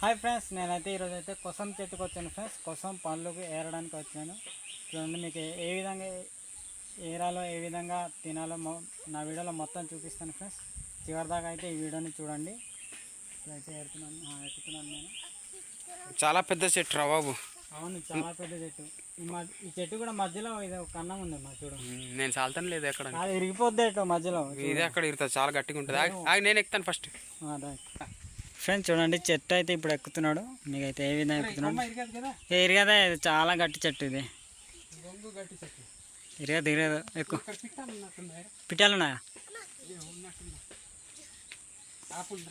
Hi friends నేనైతే ఈరోజు అయితే కొసం చెట్టుకు వచ్చాను ఫ్రెండ్స్. కొసం పండ్లకు ఏరడానికి వచ్చాను. చూడండి మీకు ఏ- విధంగా ఏరాలో ఏ విధంగా తినాలో నా వీడియోలో మొత్తం చూపిస్తాను ఫ్రెండ్స్. చివరిదాకా అయితే ఈ వీడియోని చూడండి. ఇప్పుడైతే ఏరుతున్నాను. ఎక్కుతున్నాను నేను. చాలా పెద్ద చెట్టు రా బాబు. అవును చాలా పెద్ద చెట్టు. ఈ చెట్టు కూడా మధ్యలో ఇది ఒక కన్నం ఉంది మా చూడు. నేను చాలుతాను లేదు ఎక్కడ అది ఇరిగిపోద్ది మధ్యలో? ఇదే అక్కడ ఇరుతుంది చాలా గట్టిగా ఉంటుంది. నేను ఎక్కుతాను ఫస్ట్. ఫ్రెండ్స్ చూడండి చెట్టు అయితే ఇప్పుడు ఎక్కుతున్నాడు. మీకైతే ఏ విధంగా ఎక్కుతున్నాడు? ఇరగదా ఇది చాలా గట్టి చెట్టు ఇది. బొంగు గట్టి చెట్టు. ఇరగదు ఇరగదు ఎక్కువ. ఇక్కడ పిట్టాలు ఉన్నట్టున్నాయి పిట్టాలు ఉన్నాయా ఉన్నట్టున్నాయి ఆపుల్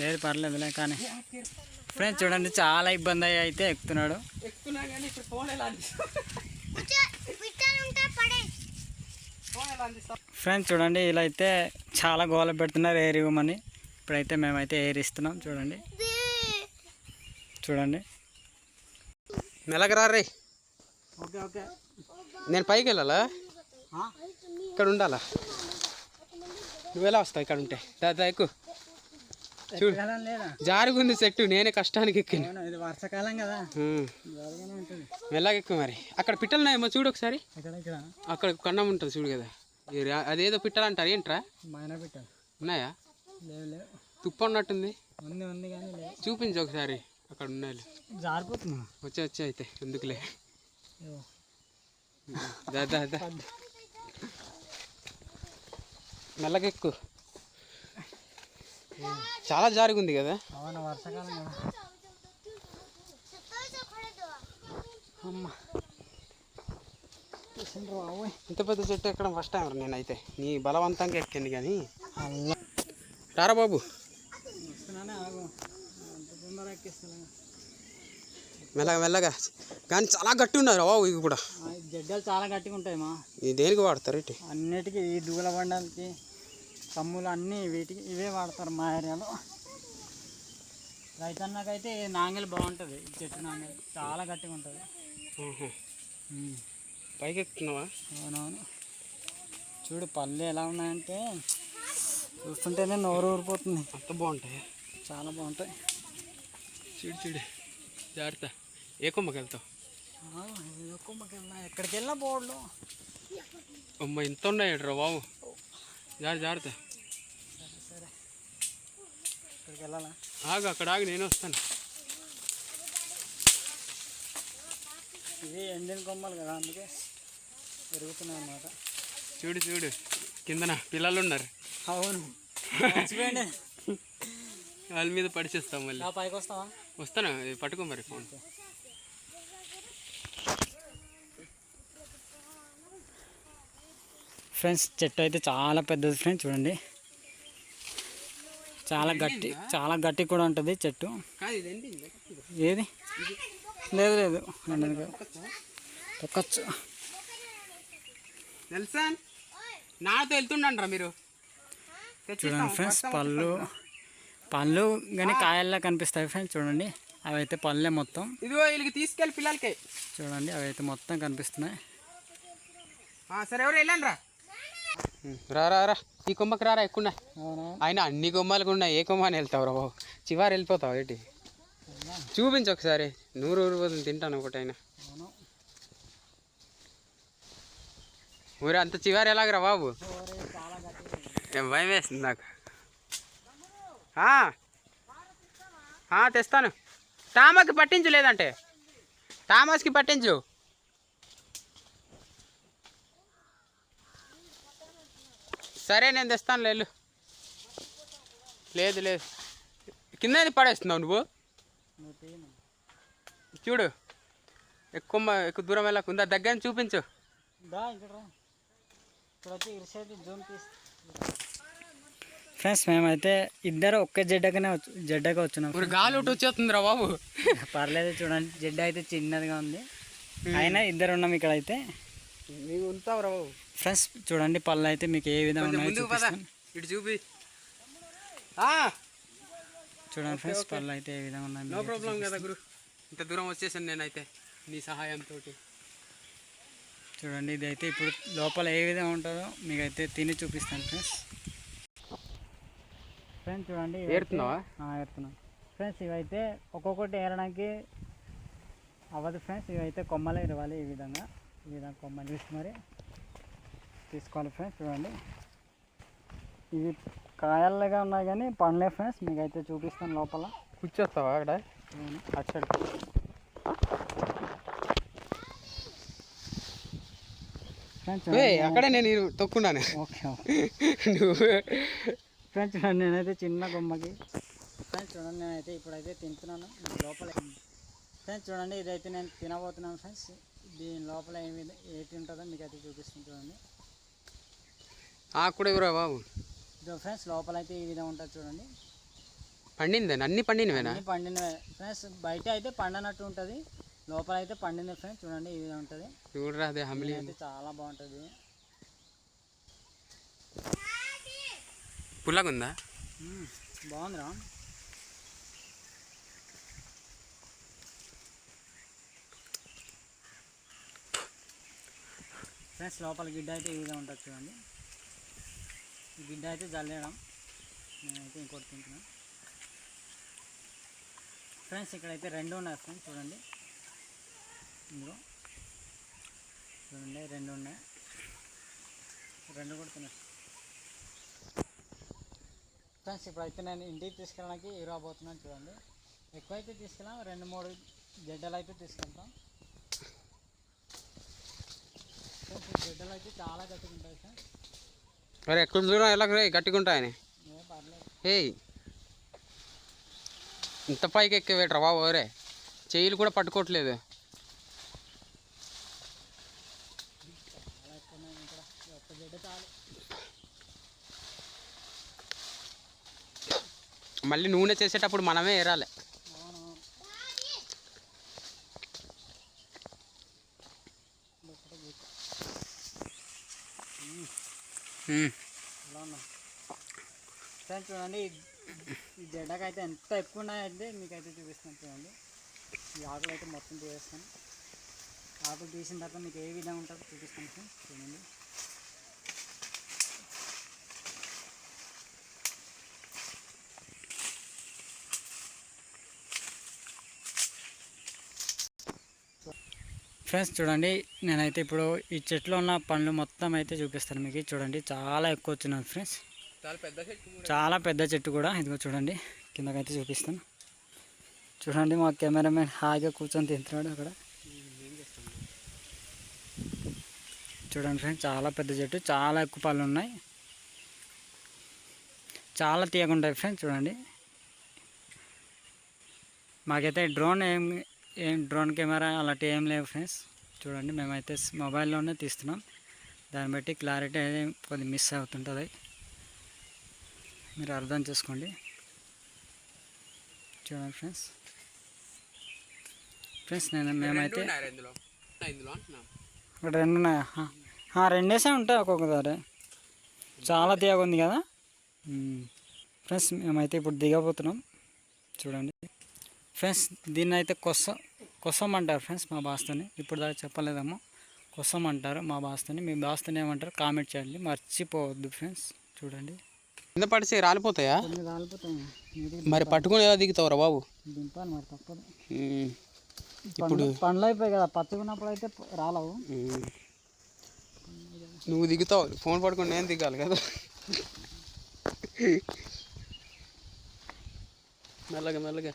లేదు పర్లేదులే కానీ. ఫ్రెండ్స్ చూడండి చాలా ఇబ్బంది అయ్యి అయితే ఎక్కుతున్నాడు. ఫ్రెండ్స్ చూడండి ఇలా అయితే చాలా గోల పెడుతున్నారు ఏరి ఇవ్వమని ఇప్పుడైతే మేమైతే ఏరిస్తున్నాం చూడండి. చూడండి. మెల్లగరా రే ఓకే ఓకే. నేను పైకి వెళ్ళాలా? ఇక్కడ ఉండాలా? నువ్వు ఎలా వస్తావు ఇక్కడ ఉంటే? దాదా ఎక్కువ చూడు. జారుగుంది చెట్టు నేనే కష్టానికి ఎక్కిన. ఇది వర్షాకాలం కదా. మెల్లగా ఎక్కువ మరి. అక్కడ పిట్టలు ఉన్నాయేమో చూడు ఒకసారి. అక్కడ కన్నం ఉంటుంది చూడు కదా. అదేదో పిట్టలు అంటారు ఏంట్రా? మైన పిట్టాలు. ఉన్నాయా? లేవు లేవు. తుప్పు ఉన్నట్టుంది ఉంది ఉంది కానీ లేవు చూపించు ఒకసారి అక్కడ ఉన్నాయి. జారిపోతున్నా వచ్చే వచ్చే అయితే ఎందుకులే. ఏవో. దా దా దా. మెల్లగా ఎక్కు చాలా జారుగుంది కదా. అవును వర్షాకాలం కదా. అమ్మ. ఇంత పెద్ద చెట్టు ఎక్కడం ఫస్ట్ టైం నేనైతే. నీ బలవంతంగా ఎక్కింది కానీ. రారా బాబు వస్తున్నానే ఆగు అంత తొందర ఎక్కిస్తున్నాను మెల్లగా మెల్లగా. కానీ చాలా గట్టి ఉన్నారు. బాబు ఇవి కూడా. ఈ జడ్డలు చాలా గట్టిగా ఉంటాయి మా. ఇది దేనికి వాడతారు ఇటు? అన్నిటికీ ఈ దూల బండలకి కమ్ములు అన్నీ వీటికి ఇవే వాడతారు మా ఏరియాలో. రైతన్నకైతే నాంగలి బాగుంటుంది. ఈ చెట్టు నాంగలి చాలా గట్టిగా ఉంటుంది. పైకి ఎక్కుతున్నావా అవునవును. చూడు పళ్ళు ఎలా ఉన్నాయంటే చూస్తుంటేనే నోరు ఊరిపోతుంది. అంత బాగుంటాయి? చాలా బాగుంటాయి. చూడు చూడు. జాగ్రత్త. ఏ కొమ్మకి వెళ్తావు? ఇది ఎక్కడికి వెళ్ళినా బోర్డులు అమ్మ ఇంత ఉన్నాయి రా బాబు. జాగ్రత్త జాగ్రత్త. సరే ఇక్కడికి వెళ్ళాలా? ఆగు అక్కడ ఆగి నేను వస్తాను. ఇవి ఎండిన కొమ్మలు కదా అందుకే పెరుగుతున్నాయి అన్నమాట. చూడు చూడు. కిందన పిల్లలు ఉన్నారు. అవును. వాళ్ళ మీద పడిచేస్తాం మళ్ళీ. పైకి వస్తావా? వస్తాను పట్టుకో మరి ఫోన్. ఫ్రెండ్స్ చెట్టు అయితే చాలా పెద్దది ఫ్రెండ్స్ చూడండి. చాలా గట్టి చాలా గట్టి కూడా ఉంటుంది చెట్టు. ఏది? లేదు లేదు. తొక్కచ్చు. తెలుసా? నాతో వెళ్తుండండి మీరు. చూడండి ఫ్రెండ్స్ పళ్ళు పళ్ళు కానీ కాయల్లా కనిపిస్తాయి ఫ్రెండ్స్ చూడండి. అవి అయితే పళ్ళే మొత్తం. ఇదిగో వీళ్ళకి తీసుకెళ్ళి పిల్లలకి. చూడండి అవి అయితే మొత్తం కనిపిస్తున్నాయి. సరే ఎవరు వెళ్ళండి రా. రా రా రా. ఈ కొమ్మకి రారా ఎక్కువ ఆయన అన్ని కొమ్మలకు ఉన్నాయి. ఏ కొమ్మ అని వెళ్తావు రా బాబు? చివరి వెళ్ళిపోతావు ఏంటి? చూపించు ఒకసారి. నూరు ఊరు పోతుంది తింటాను ఒకటైనా. అవును? ఊరు అంత చివరి ఎలాగరా బాబు? భయం వేస్తుంది నాకు. తెస్తాను. తామకి పట్టించు లేదంటే. థామస్కి పట్టించు. సరే నేను తెస్తాను లేదు లేదు లేదు. కింద పడేస్తున్నావు నువ్వు. చూడు. ఎక్కువ ఎక్కువ దూరం వెళ్ళకుందా దగ్గర నుంచి చూపించు. ఫ్రెండ్స్ మేమైతే ఇద్దరు ఒక్క జడ్డగానే వచ్చు జడ్డగా వచ్చినాం. గాలి ఒకటి వచ్చేస్తుంది రా బాబు. పర్లేదు చూడండి జడ్డ అయితే చిన్నదిగా ఉంది. అయినా ఇద్దరు ఉన్నాం ఇక్కడ అయితే నీవు ఉంటావు రా బాబు. ఫ్రెండ్స్ చూడండి పళ్ళు అయితే మీకు ఏ విధంగా ఇటు చూపి. ఆ, చూడండి ఫ్రెండ్స్ పళ్ళు అయితే ఏ విధంగా ఉన్నాయి నో ప్రాబ్లం కదా గురు. ఇంత దూరం వచ్చేసాను నేనైతే నీ సహాయంతో చూడండి ఇది అయితే ఇప్పుడు లోపల ఏ విధంగా ఉంటుందో మీకైతే తిని చూపిస్తాను ఫ్రెండ్స్. ఫ్రెండ్స్ చూడండి ఆ, ఏరుతున్నాను ఫ్రెండ్స్ ఇవైతే ఒక్కొక్కటి ఏరడానికి అవ్వదు ఫ్రెండ్స్ ఇవైతే కొమ్మలే ఇరవాలి ఈ విధంగా. ఈ విధంగా కొమ్మలు తీసి మరి తీసుకోవాలి ఫ్రెండ్స్ చూడండి. ఇవి కాయలుగా ఉన్నాయి కానీ పండ్లే ఫ్రెండ్స్ మీకు అయితే చూపిస్తాను లోపల. కూర్చోస్తావా అక్కడ? చూడండి, అక్కడే నేను తొక్కున్నాను. Okay okay. నువ్వు. ఫ్రెండ్స్ చూడండి నేనైతే చిన్న బొమ్మకి. ఫ్రెండ్స్ చూడండి నేనైతే ఇప్పుడైతే తింటున్నాను. లోపల ఫ్రెండ్స్ చూడండి ఇదైతే నేను తినబోతున్నాను ఫ్రెండ్స్. దీని లోపల ఏమి ఏంటి ఉంటుందో మీకు అయితే చూపిస్తాను చూడండి. ఆకు కూడా ఇవ్వరా బాబు? ఇదో ఫ్రెండ్స్ లోపల అయితే ఈ విధంగా ఉంటుంది చూడండి. పండింది అన్ని పండినవేనా? పండినవే. ఫ్రెండ్స్ బయట అయితే పండనట్టు ఉంటుంది. లోపల అయితే పండినవి ఫ్రెండ్స్. చూడండి ఈ విధంగా ఉంటుంది. చూడరా అదే హమిలి. అయితే చాలా బాగుంటుంది. పుల్లగా ఉందా బాగుందిరా. ఫ్రెండ్స్ లోపల గిడ్డ అయితే ఈ విధంగా ఉంటుంది చూడండి. గిడ్డ అయితే జల్లేయడం. నేనైతే ఇంకోటి తింటున్నాను ఫ్రెండ్స్ ఇక్కడైతే రెండు ఉన్నాయి ఫ్రెండ్స్ చూడండి. ఇందులో చూడండి రెండు ఉన్నాయి. రెండు కూడా తినేస్తాను ఫ్రెండ్స్ ఇప్పుడైతే నేను ఇంటికి తీసుకెళ్ళడానికి ఇరవబోతున్నాను చూడండి. ఎక్కువైతే తీసుకెళ్ళాం రెండు మూడు గడ్డలు అయితే తీసుకెళ్తాం. ఫ్రెండ్స్ ఈ గడ్డలు అయితే చాలా గట్టిగా ఉంటాయి ఫ్రెండ్స్. మరి ఎక్కడ దూరం గట్టిగా ఉంటాయని. ఏ పర్లేదు. ఏయ్ ఇంత పైకి ఎక్కేవేట్రా బాబు రే చెయ్యిలు కూడా పట్టుకోవట్లేదు. చాలా ఎక్కువ ఉన్నాయి ఇక్కడ. ఈ ఒక్క గడ్డ చాలు. మళ్ళీ నూనె చేసేటప్పుడు మనమే ఏరాలి. చూడండి ఈ- ఈ జెండాకి అయితే ఎంత ఎక్కువ ఉన్నాయంటే మీకైతే చూపిస్తాను చూడండి. ఈ ఆకులు అయితే మొత్తం తీసేస్తాను. ఆకులు తీసిన తర్వాత మీకు ఏ విధంగా ఉంటుందో చూపిస్తాను చూడండి. ఫ్రెండ్స్ చూడండి నేనైతే ఇప్పుడు ఈ చెట్లో ఉన్న పండ్లు మొత్తం అయితే చూపిస్తాను మీకు. చూడండి చాలా ఎక్కువ వచ్చినాయి ఫ్రెండ్స్. చాలా పెద్ద చెట్టు కూడా. ఇదిగో చూడండి కిందకైతే చూపిస్తాను. చూడండి మా కెమెరామెన్ హాయిగా కూర్చొని తింటున్నాడు అక్కడ. చూడండి ఫ్రెండ్స్ చాలా పెద్ద చెట్టు. చాలా ఎక్కువ పళ్ళు ఉన్నాయి. చాలా తీయగా ఉంటాయి ఫ్రెండ్స్ చూడండి. మాకైతే డ్రోన్ ఏం ఏం డ్రోన్ కెమెరా అలాంటి ఏం లేవు ఫ్రెండ్స్. చూడండి మేమైతే మొబైల్లోనే తీస్తున్నాం. దాన్ని బట్టి క్లారిటీ అనేది కొద్ది మిస్ అవుతుంటుంది. మీరు అర్థం చేసుకోండి. చూడండి ఫ్రెండ్స్. ఫ్రెండ్స్ నేను మేమైతే ఇక్కడ రెండు ఉన్నాయా? రెండేసే ఉంటాయి ఒక్కొక్కసారి. చాలా తీయగా ఉంది కదా. ఫ్రెండ్స్ మేమైతే ఇప్పుడు దిగబోతున్నాం. చూడండి. ఫ్రెండ్స్ దీన్ని అయితే కొస కొసం అంటారు ఫ్రెండ్స్ మా భాషతోని ఇప్పుడు దాకా చెప్పలేదేమో కొసం అంటారు మా భాషతోని మీ భాషతోని ఏమంటారు కామెంట్ చేయండి. మర్చిపోవద్దు ఫ్రెండ్స్. చూడండి. కింద పడితే రాలిపోతాయా? మరి పట్టుకొని ఎలా దిగుతావురా బాబు? దింపాలి మరి తప్పదు. ఇప్పుడు పండ్లు అయిపోయి కదా పచ్చగున్నప్పుడు అయితే రాలవు. నువ్వు దిగుతావు. ఫోన్ పట్టుకొని నేను దిగాలి కదా. మెల్లగా మెల్లగా.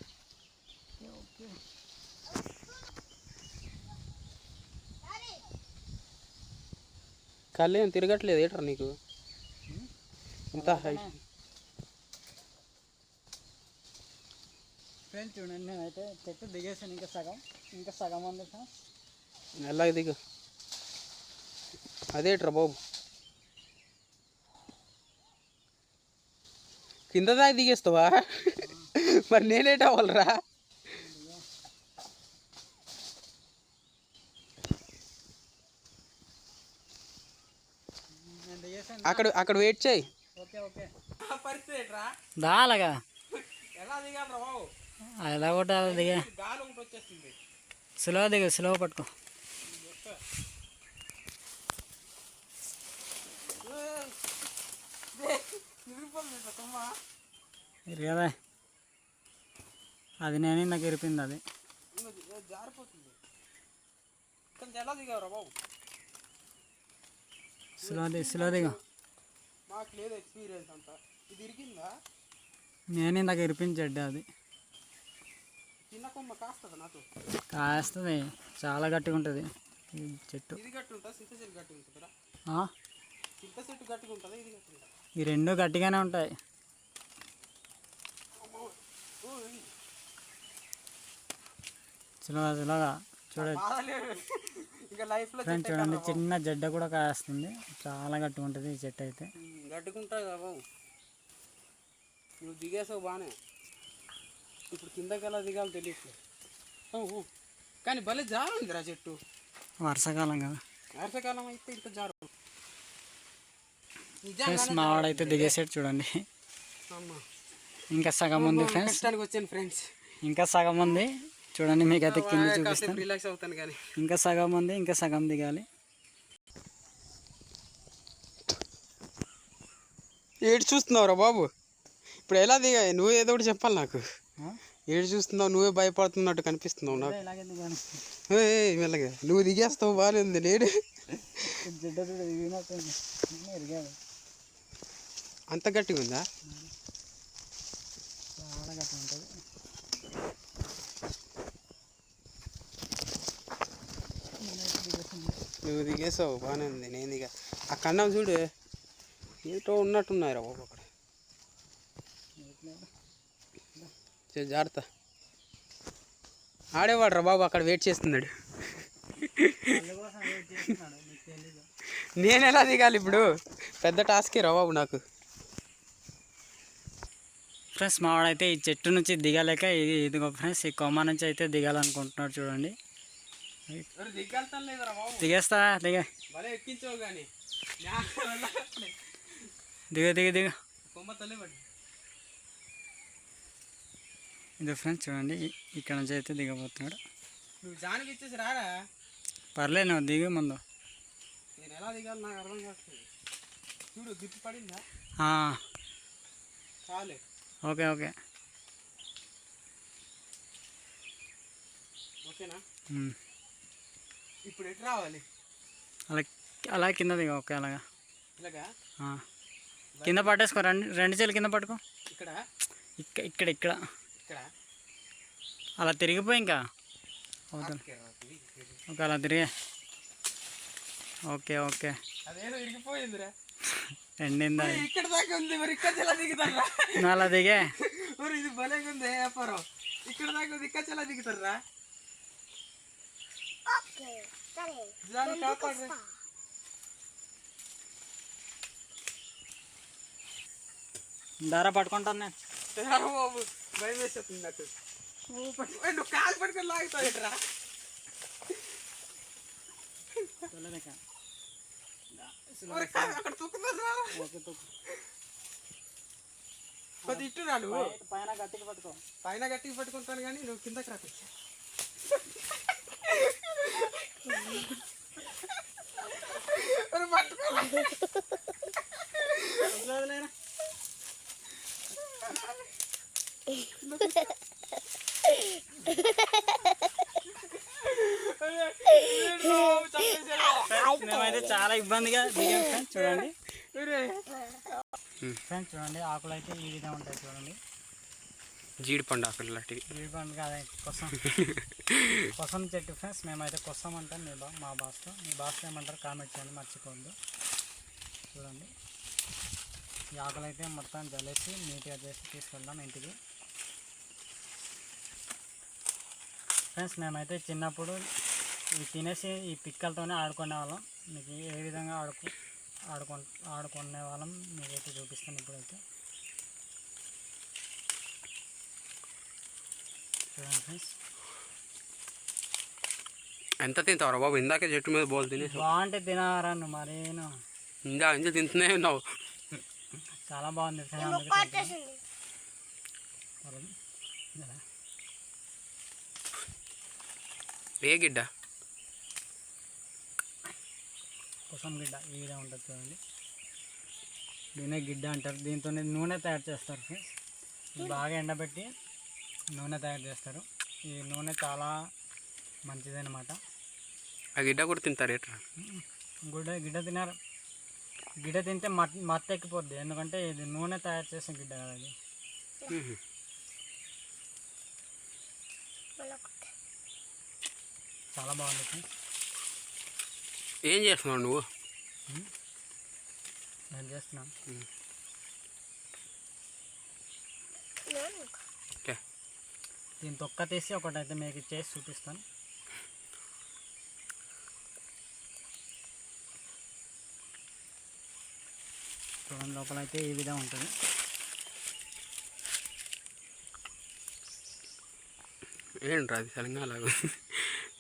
కళ్ళు ఏం తిరగట్లేదు ఏట్రా నీకు? ఇంత హైట్ ఫ్రెండ్స్ చూడండి నేనైతే చెట్టు దిగేసాను ఇంకా సగం ఇంకా సగం ఉంది ఫ్రెండ్స్ మెల్లగా దిగు. అదేట్రా బాబు? కింద దాకా దిగేస్తావా? మరి నేనేట అవ్వాలరా నేను దిగేసాను అక్కడ అక్కడ వెయిట్ చేయి. Okay okay. పరిస్థితి దాలగా. ఎలా ఎలా కొట్టాలి దిగే. స్లో దిగు స్లో పట్టుకో. అది నేను నాకు ఇరిపింది అది. జారిపోతుంది. ఎలా దిగావురా బాబు? స్లోది స్లోదిగా మాకు లేదు ఎక్స్పీరియన్స్ అంతా. ఇది ఇరిగిందా నేను ఇందాక ఇరిపించడ్డా అది. చిన్న కొమ్మ కాస్తుందా కాస్తుంది. చాలా గట్టిగా ఉంటుంది. చెట్టు. ఇది గట్టి ఉంటుందా? చింత చెట్టు గట్టి ఉంటుందా? చెట్టు గట్టిగా ఉంటుందా? ఇది గట్టి ఉంటుందా? ఈ రెండు గట్టిగానే ఉంటాయి. స్లో స్లోగా చూడండి ఫ్రెండ్స్ చూడండి చిన్న జడ్డ కూడా కాస్తుంది. చాలా గట్టిగా ఉంటుంది ఈ చెట్టు అయితే. గట్టుకుంటుంది కదా బాబు. నువ్వు దిగేసావు బాగానే ఇప్పుడు కిందకి ఎలా దిగాలో తెలియట్లేదు. కానీ భలే జారు ఉందిరా చెట్టు. వర్షాకాలం కదా. వర్షాకాలం అయితే ఇంత జారు. ఫ్రెండ్స్ మా వాడైతే దిగేసాడు చూడండి. ఇంకా సగం ఉంది ఫ్రెండ్స్. వచ్చాను ఫ్రెండ్స్. ఇంకా సగం ఉంది. చూడండి మీకైతే కింద చూపిస్తాను. రిలాక్స్ అవుతాను కానీ. ఇంకా సగం ఉంది ఇంకా సగం దిగాలి. ఏడు చూస్తున్నావురా బాబు? ఇప్పుడు ఎలా దిగా? నువ్వు ఏదో ఒకటి చెప్పాలి నాకు? ఏడు చూస్తున్నావు నువ్వే భయపడుతున్నట్టు కనిపిస్తున్నావు నాకు. మెల్లగా. నువ్వు దిగేస్తావు బాగానే ఉంది లేడు. అంత గట్టిగా ఉందా? నువ్వు దిగేసావు బాగానే ఉంది నేను దిగా. ఆ కన్నం చూడు. ఏటో ఉన్నట్టున్నాయిరా బాబు అక్కడ. జాగ్రత్త. ఆడేవాడు రా బాబు అక్కడ వెయిట్ చేస్తున్నాడు. నేను ఎలా దిగాలి ఇప్పుడు? పెద్ద టాస్కే రా బాబు నాకు. ఫ్రెండ్స్ మావాడైతే ఈ చెట్టు నుంచి దిగలేక ఇది ఇదిగో ఫ్రెండ్స్ ఈ కొమ్మ నుంచి అయితే దిగాలనుకుంటున్నాడు చూడండి. దిగేస్తా దిగ. ఎక్కించావు కానీ దిగ దిగ దిగ ఇది ఫ్రెండ్స్ చూడండి ఇక్కడ నుంచి అయితే దిగబోతున్నాడు నువ్వు జానికి ఇచ్చేసి రారా పర్లేదు నువ్వు దిగు ముందు నేను ఎలా దిగాలి నాకు అర్థం కావట్లేదు చూడు గిప్పి పడిందా ఆ, చాలే ఓకే ఓకే ఓకేనా. ఇప్పుడు ఎటు రావాలి అలా అలా కింద దిగ ఓకే అలాగా ఇలాగా. కింద పట్టేసుకో రెండు రెండు చేతులు కింద పట్టుకో. ఇక్కడ? ఇక్కడ ఇక్కడ. ఇక్కడ? అలా తిరిగిపోయి ఇంకా? అవుతుంది. ఓకే. ఓకే. అలా తిరిగే. Okay okay. అదేదో ఇరిగిపోయిందిరా. ఎండిందా? ఇక్కడ దాకా ఉంది మరి ఇక్కడ ఎలా దిగుతారా? అలా దిగే? మరి ఇది భలేగా ఉంది వ్యాపారం? ఇక్కడ దాకా ఉంది ఇక్కడ ఎలా దిగుతారా? దారా పట్టుకుంటాను నేను. బాబు భయం వేసేస్తుంది నాకు. నువ్వు కాలు పట్టుకొని లాగుతావు తొక్కు. కొద్ది ఇట్టు రా. నువ్వు. పై- పైన గట్టిగా పట్టుకో. పైన గట్టిగా పట్టుకుంటాను కానీ నువ్వు కిందకి రాకు. మరి పట్టుకో వదిలేదులేరా. మేమైతే చాలా ఇబ్బందిగా దిగాం ఫ్రెండ్స్ చూడండి. ఫ్రెండ్స్ చూడండి ఆకులు అయితే ఈ విధంగా ఉంటాయి చూడండి. జీడిపండు ఆకులు లాంటివి. పండుగ అదే కొసం. కొసం చెట్టు ఫ్రెండ్స్ మేమైతే కొసం అంటాం మీ బా మా భాషలో మీ భాషలో ఏమంటారు కామెంట్ చేయండి మర్చిపోద్దు చూడండి. ఈ ఆకులు అయితే మొత్తం జలేసి నీట్గా చేసి తీసుకెళ్దాం ఇంటికి. ఫ్రెండ్స్ మేమైతే చిన్నప్పుడు ఇవి తినేసి ఈ పిక్కలతోనే ఆడుకునే వాళ్ళం మీకు ఏ విధంగా ఆడుకు ఆడుకు ఆడుకునే వాళ్ళం మీకైతే చూపిస్తాను ఇప్పుడైతే. చూడండి ఫ్రెండ్స్. ఎంత తింటావురా బాబు? ఇందాకే చెట్టు మీద బోల్ తినేసి బాగుంటే తినవరా నువ్వు మరేను ఇందా ఇంత తింటూనే ఉన్నావు. చాలా బాగుంది ఫ్రెండ్స్ ఏ గిడ్డ. కుసం గిడ్డ ఈ విధంగా ఉంటుంది చూడండి. దీనే గిడ్డ అంటారు. దీంతో నూనె తయారు చేస్తారు ఫ్రెండ్స్ బాగా ఎండబెట్టి నూనె తయారు చేస్తారు. ఈ నూనె చాలా మంచిదన్నమాట. ఆ గిడ్డ కూడా తింటారు ఎట్రా? గుడ్డ గిడ్డ తినారు. గిడ్డ తింటే మత్ మత్తు ఎక్కిపోద్ది. ఎందుకంటే ఇది నూనె తయారు చేసిన గిడ్డ కదా అది. చాలా బాగుంది. ఏం చేస్తున్నావు నువ్వు? నేను చేస్తున్నాను ఓకే. దీని తొక్క తీసి ఒకటైతే మీకు చేసి చూపిస్తాను. చూడండి లోపల అయితే ఈ విధంగా ఉంటుంది. ఏంట్రా అది తెలంగాణ లాగా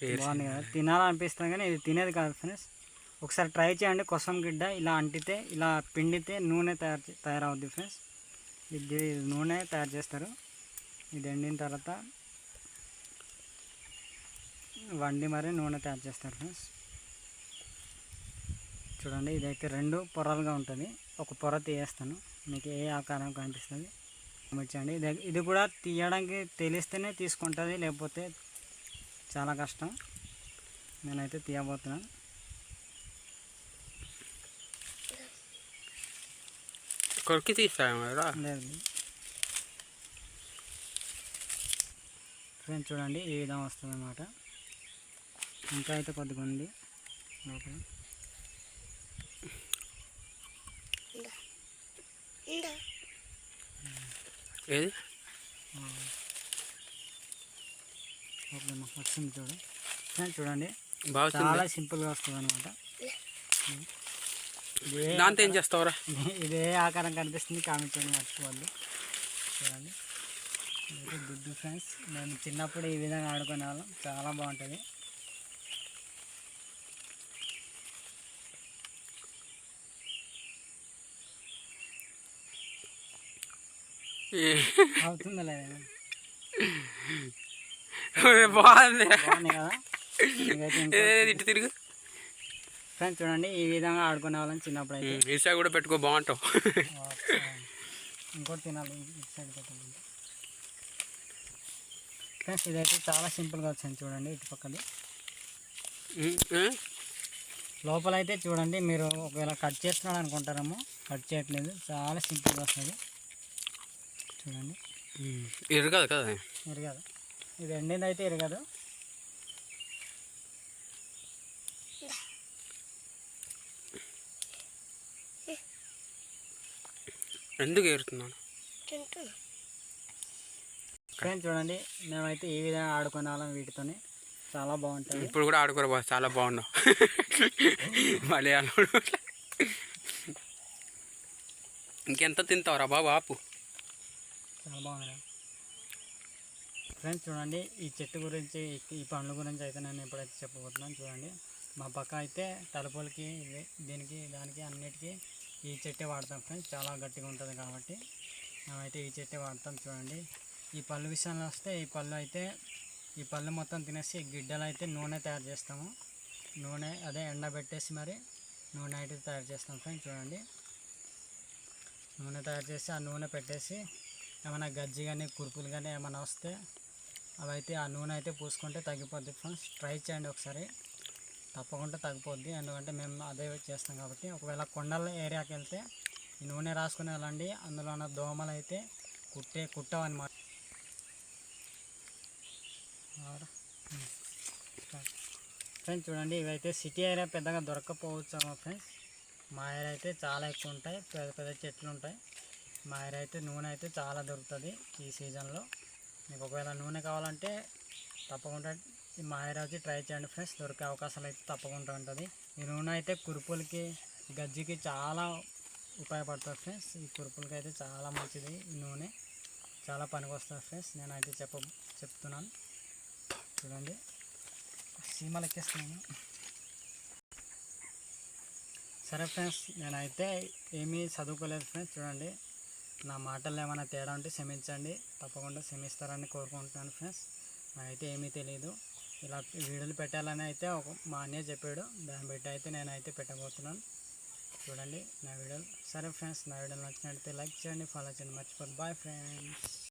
బాగుంది కదా. తినాలనిపిస్తుంది కానీ ఇది తినేది కాదు ఫ్రెండ్స్ ఒకసారి ట్రై చేయండి కొసం గిడ్డ ఇలా అంటితే ఇలా పిండితే నూనె తయారు చే- తయారవుద్ది ఫ్రెండ్స్ ఇది నూనె తయారు చేస్తారు. ఇది ఎండిన తర్వాత వండి మరి నూనె తయారు చేస్తారు ఫ్రెండ్స్ చూడండి ఇదైతే రెండు పొరలుగా ఉంటుంది. ఒక పొర తీయేస్తాను. మీకు ఏ ఆకారం కనిపిస్తుంది? గమనించండి ఇది ఇది కూడా తీయడానికి తెలిస్తేనే తీసుకుంటుంది లేకపోతే చాలా కష్టం. నేనైతే తీయబోతున్నాను కొరికి తీస్తాము కదా లేదు. ఫ్రెండ్స్ చూడండి ఈ విధంగా వస్తుంది అన్నమాట ఇంకా అయితే కొద్దిగా ఉంది. లోపల. ఏది? అమ్మా, వచ్చింది చూడు. చూడండి బాగా చాలా సింపుల్గా వస్తుంది అనమాట దాంతో ఏం చేస్తావురా? ఇదే ఆకారం కనిపిస్తుంది కామెంట్ చేయండి మర్చిపోవద్దు. చూడండి. గుడ్డు ఫ్రెండ్స్. మేము చిన్నప్పుడు ఈ విధంగా ఆడుకునే వాళ్ళం చాలా బాగుంటుంది. అవుతుందా లేదా బాగుంది. ఇటు తిరుగు. ఫ్రెండ్స్ చూడండి ఈ విధంగా ఆడుకునే వాళ్ళం చిన్నప్పుడు అయితే. ఈసా కూడా పెట్టుకో బాగుంటావు. ఇంకోటి తినాలి సైడ్ పెట్టాలి ఫ్రెండ్స్ ఇదైతే చాలా సింపుల్గా వచ్చింది చూడండి ఇటు పక్కది. ఉమ్, ఏ? లోపల అయితే చూడండి మీరు ఒకవేళ కట్ చేస్తున్నాడు అనుకుంటారేమో కట్ చేయట్లేదు. చాలా సింపుల్గా వస్తుంది. చూడండి. ఉమ్, ఇరగదు కదా ఎరగదు ఇది ఎండింది అయితే ఎరగదు ఎందుకు ఏరుతున్నాను? ఫ్రెండ్స్ చూడండి మేమైతే ఈ విధంగా ఆడుకునే వాళ్ళం వీటితోని. చాలా బాగుంటుంది ఇప్పుడు కూడా ఆడుకోరు బాగా చాలా బాగున్నావు. మలయాళం ఇంకెంత తింటావురా బాబు ఆపు. చాలా బాగుంది. ఫ్రెండ్స్ చూడండి ఈ చెట్టు గురించి ఈ- పండ్ల గురించి అయితే నేను ఎప్పుడైతే చెప్పబోతున్నాను. చూడండి మా పక్క అయితే తలుపులకి దీనికి దానికి అన్నిటికీ ఈ చెట్టే వాడతాం ఫ్రెండ్స్. చాలా గట్టిగా ఉంటుంది కాబట్టి మేమైతే ఈ చెట్టే వాడతాం చూడండి. ఈ పళ్ళు విషయంలో వస్తే ఈ పళ్ళు అయితే ఈ పళ్ళు మొత్తం తినేసి గిడ్డలు అయితే నూనె తయారు చేస్తాము. నూనె అదే ఎండబెట్టేసి మరి నూనె అయితే తయారు చేస్తాం ఫ్రెండ్స్ చూడండి. నూనె తయారు చేసి ఆ నూనె పెట్టేసి ఏమైనా గజ్జి కానీ కురుపులు కానీ ఏమైనా వస్తే అవైతే ఆ నూనె అయితే పూసుకుంటే తగ్గిపోద్ది ఫ్రెండ్స్ ట్రై చేయండి ఒకసారి. తప్పకుండా తగ్గిపోద్ది. ఎందుకంటే మేము అదే చేస్తాం కాబట్టి. ఒకవేళ కొండల ఏరియాకి వెళ్తే ఈ నూనె రాసుకుని వెళ్ళండి. అందులో ఉన్న దోమలు అయితే కుట్టే కుట్టవన్నమాట. ఫ్రెండ్స్ చూడండి ఇవైతే సిటీ ఏరియా పెద్దగా దొరకకపోవచ్చు ఫ్రెండ్స్ మా ఏరియా అయితే చాలా ఎక్కువ ఉంటాయి. పెద్ద పెద్ద చెట్లు ఉంటాయి. మా ఏరియా అయితే నూనె అయితే చాలా దొరుకుతుంది ఈ సీజన్లో మీకు ఒకవేళ నూనె కావాలంటే తప్పకుండా ఈ మాయరాజు ట్రై చేయండి ఫ్రెండ్స్. దొరికే అవకాశాలు అయితే తప్పకుండా ఉంటుంది. ఈ నూనె అయితే కురుపులకి గజ్జికి చాలా ఉపయోగపడుతుంది ఫ్రెండ్స్. ఈ కురుపులకి అయితే చాలా మంచిది ఈ నూనె. చాలా పనికి వస్తుంది ఫ్రెండ్స్. నేనైతే చెప్ప చెప్తున్నాను. చూడండి. సీమలు ఎక్కేస్తున్నాను సరే ఫ్రెండ్స్ నేనైతే ఏమీ చదువుకోలేదు ఫ్రెండ్స్. చూడండి. నా మాటల్లో ఏమైనా తేడా ఉంటే క్షమించండి. తప్పకుండా క్షమిస్తారని కోరుకుంటున్నాను ఫ్రెండ్స్. నాకైతే ఏమీ తెలియదు ఇలా వీడియోలు పెట్టాలని అయితే ఒక మా అన్నయ్య చెప్పాడు. దాన్ని బట్టి అయితే నేనైతే పెట్టబోతున్నాను. చూడండి నా వీడియోలు. సరే ఫ్రెండ్స్ నా వీడియోలు నచ్చినట్లయితే లైక్ చేయండి ఫాలో చేయండి. మర్చిపోదు బాయ్ ఫ్రెండ్స్.